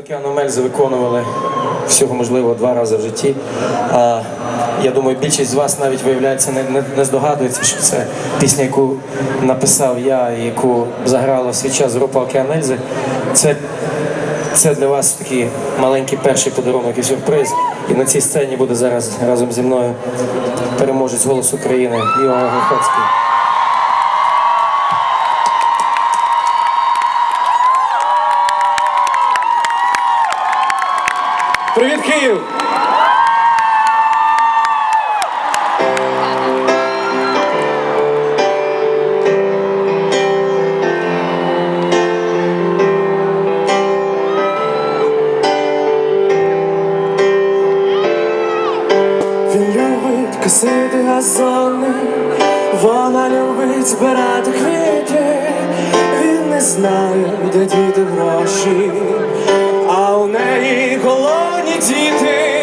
Океану Мельзи виконували всього можливо два рази в житті. А, я думаю, більшість з вас навіть виявляється не, не, не здогадується, що це пісня, яку написав я, і яку заграла свій час група Океан Ельзи. Це, це для вас такий маленький перший подарунок і сюрприз. І на цій сцені буде зараз разом зі мною переможець голос України Ігор Глухоцький. Привіт, Київ! Косити газони, вона любить збирати квіти, він не знає, де діти гроші, а у неї голодні діти,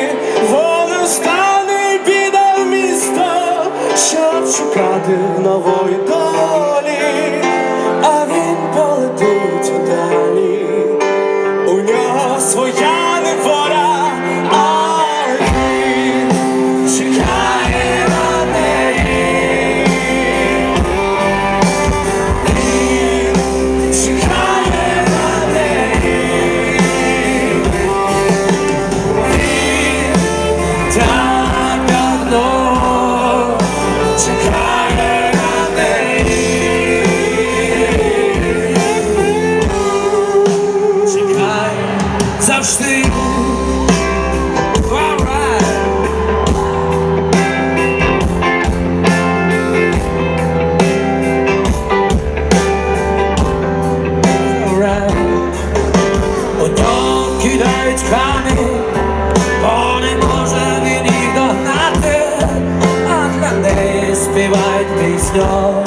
неї співають пісню,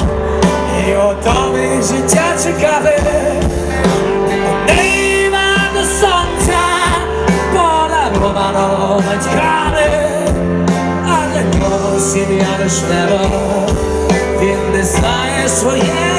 і готові життя чекати. Нема до сонця, полюбовано батьками, а для кого сім'я лиш небо, він не знає своєї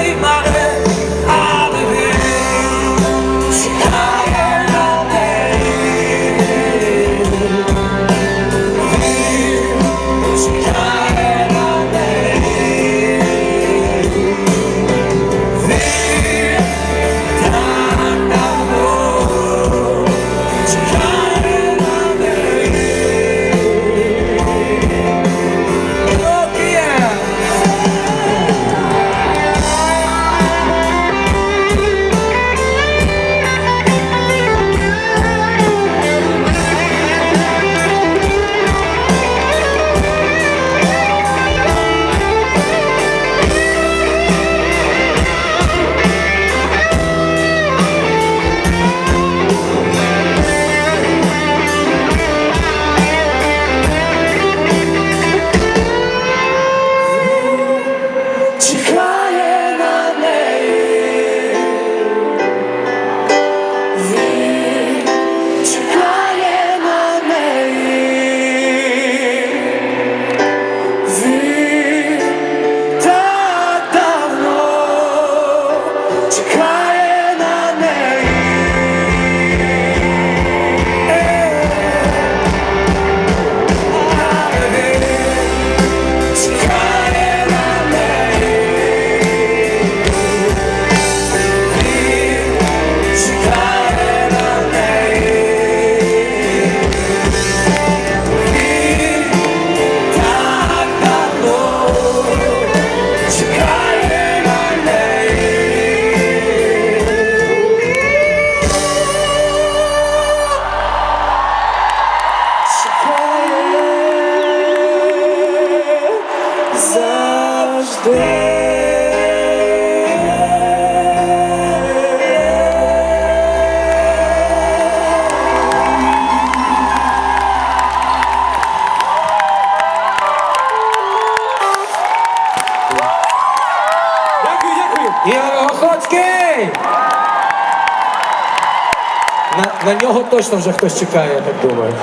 Дякую, дякую! Ігор Охоцький! На, на нього точно вже хтось чекає, я так думаю.